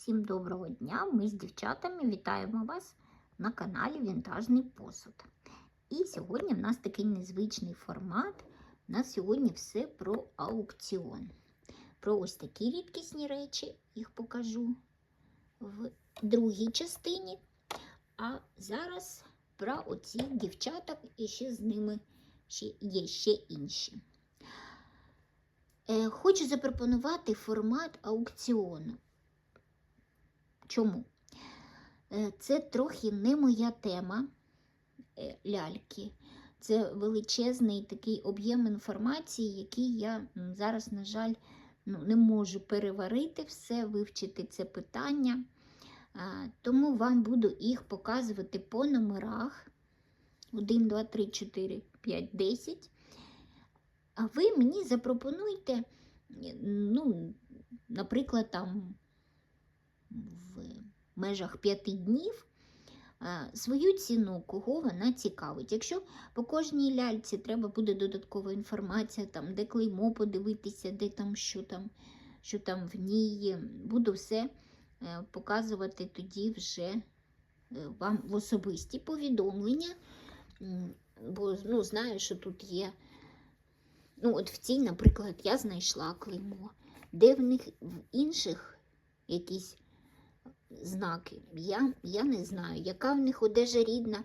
Всім доброго дня! Ми з дівчатами вітаємо вас на каналі Вінтажний посуд. І сьогодні в нас такий незвичний формат. У нас сьогодні все про аукціон. Про ось такі рідкісні речі, їх покажу в другій частині. А зараз про оці дівчаток і ще з ними ще є ще інші. Е, Хочу запропонувати формат аукціону. Чому? Е, Це трохи не моя тема е, ляльки. Це величезний такий об'єм інформації, який я зараз, на жаль, ну, не можу переварити все, вивчити це питання. Тому вам буду їх показувати по номерах 1, 2, 3, 4, 5, 10. А ви мені запропонуйте, ну, наприклад, там в межах п'яти днів е, свою ціну, кого вона цікавить. Якщо по кожній ляльці треба буде додаткова інформація, там, де клеймо подивитися, де там що там, що там в ній, буду все е, показувати тоді вже е, вам в особисті повідомлення, бо ну, знаю, що тут є. Ну, от в цій, наприклад, я знайшла клеймо, де в них в інших якісь знаки. Я, я не знаю, яка в них одежа рідна,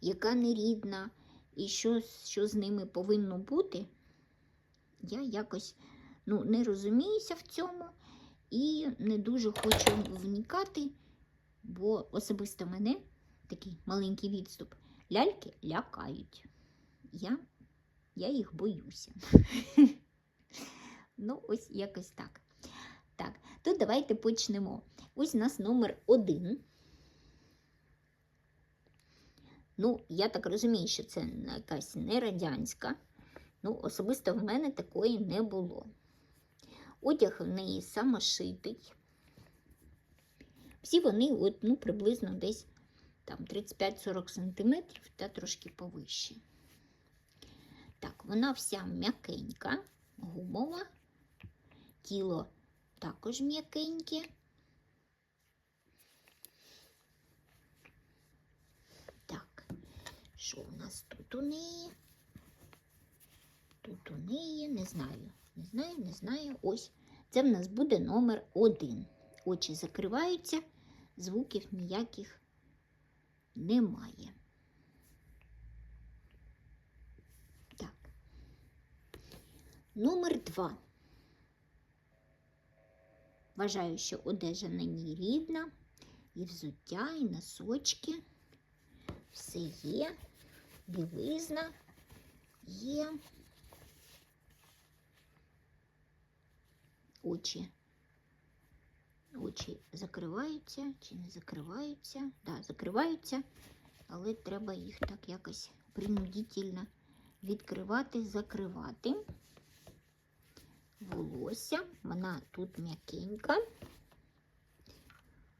яка не рідна, і що, що з ними повинно бути. Я якось ну, не розуміюся в цьому і не дуже хочу вникати, бо особисто мене такий маленький відступ. Ляльки лякають. Я, я їх боюся. ну, ось якось так. Так, то давайте почнемо. Ось у нас номер один. Ну, я так розумію, що це якась не радянська. Ну, особисто в мене такої не було. Одяг в неї самошитий. Всі вони от, ну, приблизно десь там 35-40 см та трошки повище. Так, вона вся м'якенька, гумова, тіло також м'якеньке. Так, що у нас тут у неї? Тут у неї, не знаю, не знаю, не знаю. Ось. Це в нас буде номер один. Очі закриваються, звуків ніяких немає. Так. Номер два. Вважаю, що одежа на ній рідна, і взуття, і носочки. Все є, білизна є. Очі. Очі закриваються чи не закриваються? Так, да, закриваються, але треба їх так якось принудительно відкривати, закривати волосся, вона тут м'якенька,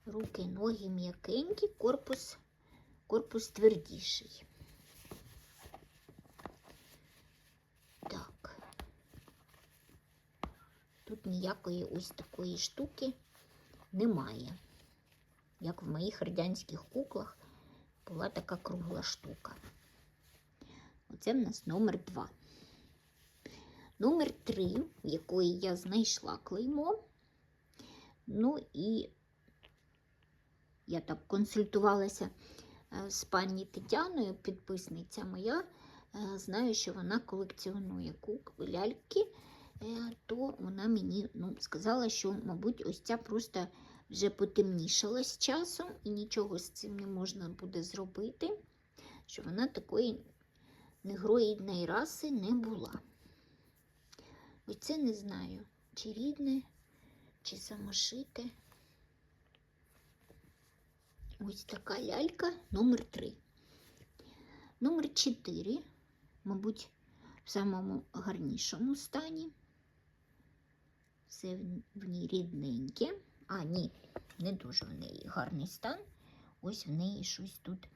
руки, ноги м'якенькі, корпус, корпус твердіший. Так, тут ніякої ось такої штуки немає. Як в моїх радянських куклах була така кругла штука. Оце в нас номер два. Номер 3, в якої я знайшла клеймо. Ну і я так консультувалася е, з пані Тетяною, підписниця моя. Е, Знаю, що вона колекціонує ляльки, е, то вона мені ну, сказала, що, мабуть, ось ця просто вже потемнішала з часом і нічого з цим не можна буде зробити, що вона такої негроїдної раси не була. Ось це не знаю, чи рідне, чи самошите. Ось така лялька номер 3. Номер 4, мабуть, в самому гарнішому стані. Все в ній рідненьке. А, ні, не дуже в неї гарний стан. Ось в неї щось тут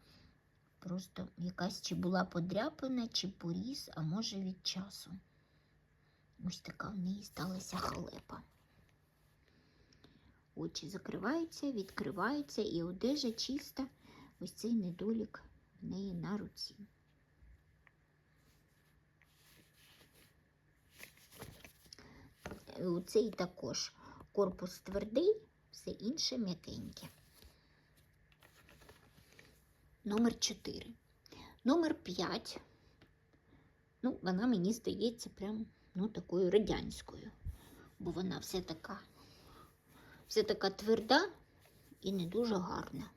просто якась чи була подряпина, чи поріз, а може від часу. Ось така в неї сталася халепа. очі закриваються, відкриваються, і одежа чиста. Ось цей недолік в неї на руці. Е, Цей також корпус твердий, все інше м'якеньке. Номер 4. Номер 5. Ну, вона мені здається прям ну, такою радянською, бо вона вся така, вся така тверда і не дуже гарна.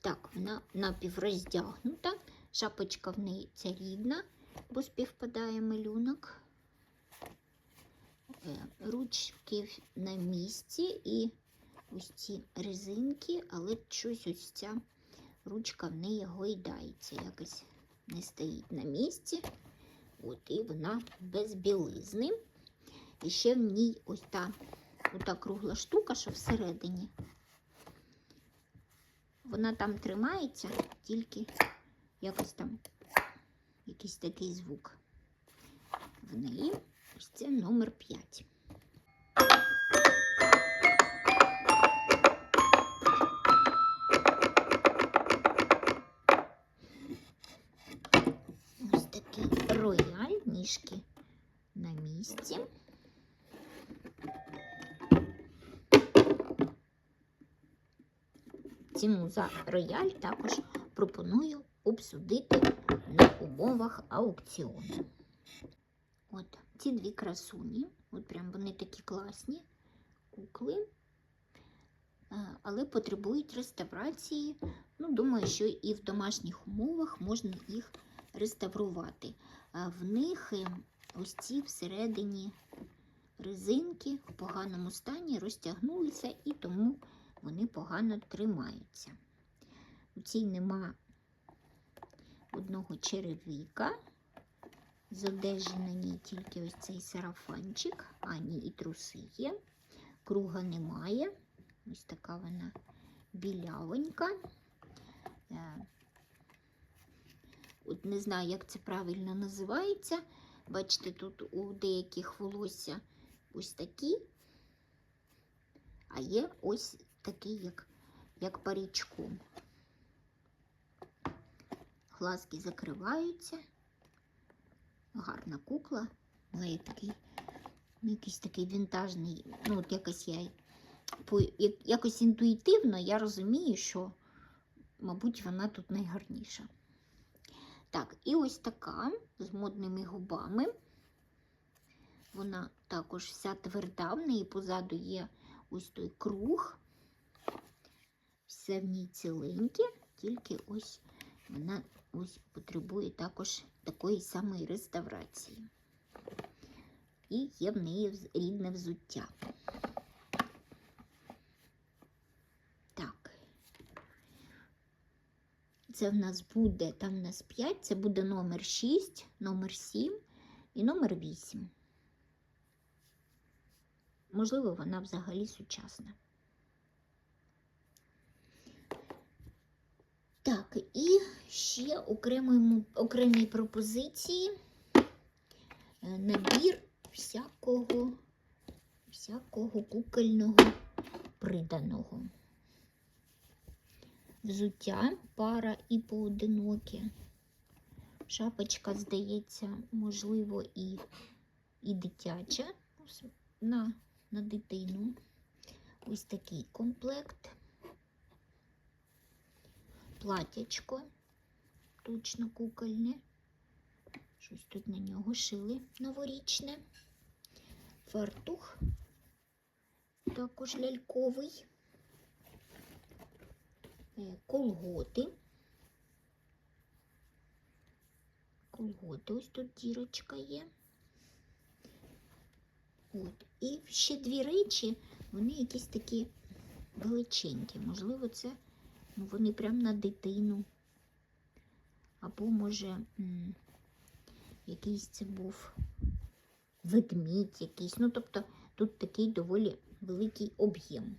Так, вона напівроздягнута, шапочка в неї ця рідна, бо співпадає малюнок. Е, Ручки на місці і ось ці резинки, але щось ось ця ручка в неї гойдається, якось не стоїть на місці. От, і вона без білизни. І ще в ній ось та ота кругла штука, що всередині. Вона там тримається, тільки якось там якийсь такий звук в неї. Ось це номер 5. Ось такий рояль, ніжки на місці. Ціну за рояль також пропоную обсудити на умовах аукціону. От ці дві красуні, от прям вони такі класні кукли, е, але потребують реставрації. Ну, думаю, що і в домашніх умовах можна їх реставрувати. В них е, ось ці всередині резинки в поганому стані розтягнулися і тому вони погано тримаються. У цій нема одного черевика. З одежі на ній тільки ось цей сарафанчик, а ні, і труси є. Круга немає. Ось така вона білявенька. Е, От не знаю, як це правильно називається. Бачите, тут у деяких волосся ось такі, а є ось такий, як, як парічком. Глазки закриваються. Гарна кукла. Має такий, ну, якийсь такий вінтажний, ну, от якось я якось інтуїтивно я розумію, що, мабуть, вона тут найгарніша. Так, і ось така з модними губами. Вона також вся тверда, в неї позаду є ось той круг. Все в ній ціленьке, тільки ось вона ось потребує також такої самої реставрації. І є в неї рідне взуття. Так. Це в нас буде, там в нас 5, це буде номер 6, номер 7 і номер 8. Можливо, вона взагалі сучасна. Так, і ще окремої, окремі пропозиції. Е, Набір всякого, всякого кукольного приданого. Взуття пара і поодинокі. Шапочка, здається, можливо, і, і дитяча на, на дитину. Ось такий комплект. Платячко, точно кукольне. Щось тут на нього шили новорічне. Фартух, також ляльковий. Е, Колготи. Колготи, ось тут дірочка є. От. І ще дві речі, вони якісь такі величенькі. Можливо, це ну, вони прям на дитину. Або, може, якийсь це був ведмідь якийсь. Ну, тобто тут такий доволі великий об'єм.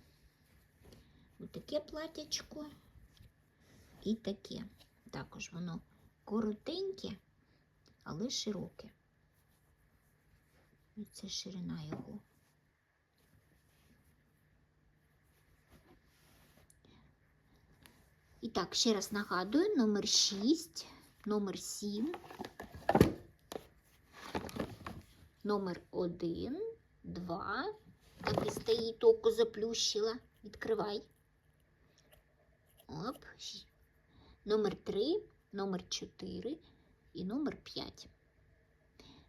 Отаке платячко і таке. Також воно коротеньке, але широке. Це ширина його. І так, ще раз нагадую, номер 6, номер 7, номер 1, 2. Так і стоїть, око заплющила. Відкривай. Оп. Номер 3, номер 4 і номер 5.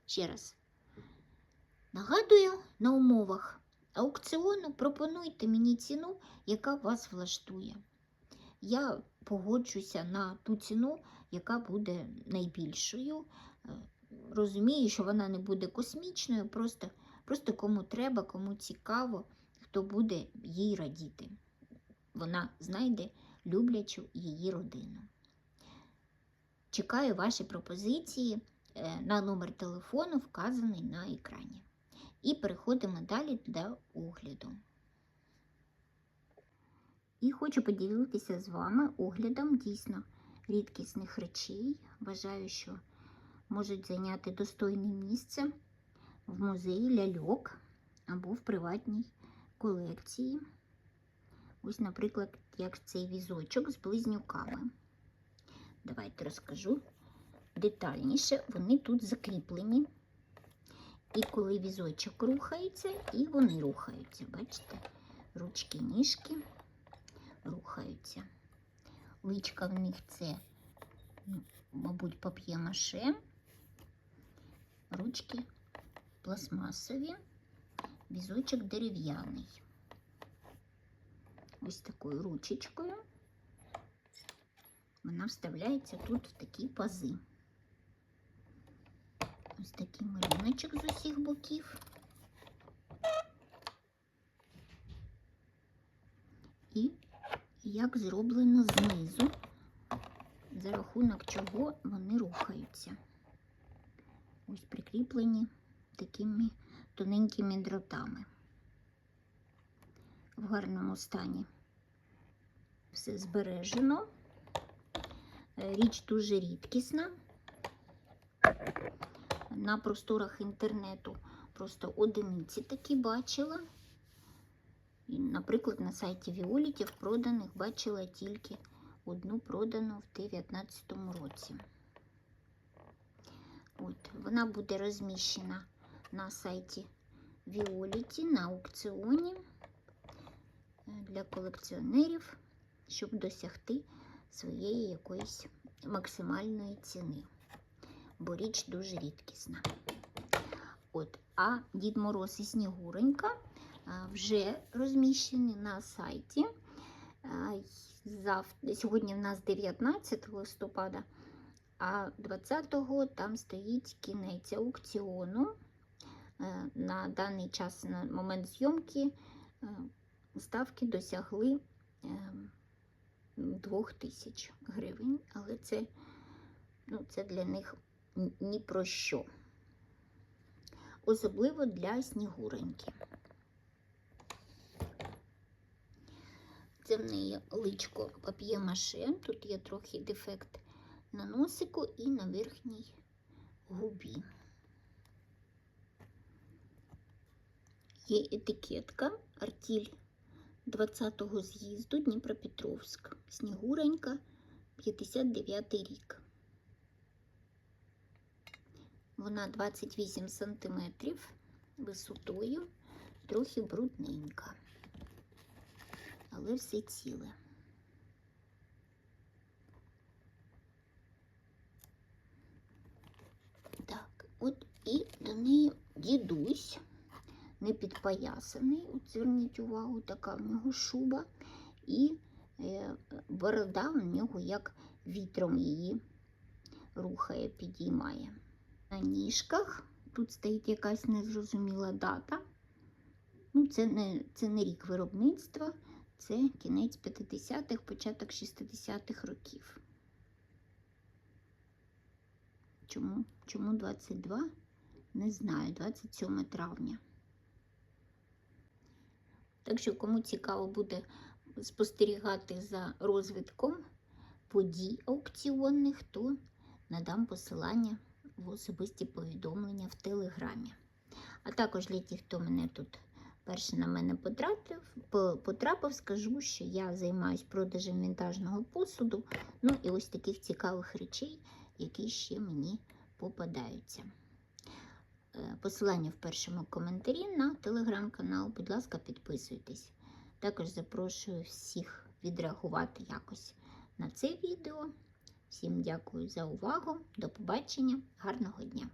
Ще раз. Нагадую, на умовах аукціону пропонуйте мені ціну, яка вас влаштує. Я погоджуся на ту ціну, яка буде найбільшою. Е, Розумію, що вона не буде космічною, просто, просто кому треба, кому цікаво, хто буде їй радіти. Вона знайде люблячу її родину. Чекаю ваші пропозиції е, на номер телефону, вказаний на екрані. І переходимо далі до огляду. І хочу поділитися з вами оглядом дійсно рідкісних речей. Вважаю, що можуть зайняти достойне місце в музеї ляльок або в приватній колекції. Ось, наприклад, як цей візочок з близнюками. Давайте розкажу детальніше. Вони тут закріплені. І коли візочок рухається, і вони рухаються. Бачите? Ручки, ніжки рухаються. Личка в них це, ну, мабуть, пап'є-маше, ручки пластмасові, візочок дерев'яний. Ось такою ручечкою вона вставляється тут в такі пази. Ось такий малюночок з усіх боків. І як зроблено знизу, за рахунок чого вони рухаються. Ось прикріплені такими тоненькими дротами. В гарному стані все збережено. Е, Річ дуже рідкісна. На просторах інтернету просто одиниці такі бачила. Наприклад, на сайті Віолітів проданих бачила тільки одну продану в 2019 році. От, вона буде розміщена на сайті Віоліті на аукціоні е, для колекціонерів, щоб досягти своєї якоїсь максимальної ціни. Бо річ дуже рідкісна. От, а Дід Мороз і Снігуренька вже розміщені на сайті. Сьогодні в нас 19 листопада, а 20-го там стоїть кінець аукціону. Е, На даний час, на момент зйомки, е, ставки досягли 2000 гривень, але це, ну, це для них ні про що. Особливо для снігуреньки. Це в неї личко пап'є-маше. Тут є трохи дефект на носику і на верхній губі. Є етикетка артіль 20-го з'їзду Дніпропетровськ. Снігуренька, 59 рік. Вона 28 сантиметрів висотою, трохи брудненька, але все ціле. Так, от і до неї дідусь не підпоясаний. Зверніть увагу, така в нього шуба, і е, борода в нього як вітром її рухає, підіймає. На ніжках тут стоїть якась незрозуміла дата. Ну, це не, це не рік виробництва, це кінець 50-х, початок 60-х років. Чому? Чому 22? Не знаю, 27 травня. Так що, кому цікаво буде спостерігати за розвитком подій аукціонних, то надам посилання в особисті повідомлення в Телеграмі. А також для тих, хто мене тут перше на мене потрапив, потрапив, скажу, що я займаюсь продажем вінтажного посуду. Ну і ось таких цікавих речей, які ще мені попадаються. Е, Посилання в першому коментарі на телеграм-канал. Будь ласка, підписуйтесь. Також запрошую всіх відреагувати якось на це відео. Всім дякую за увагу. До побачення, гарного дня!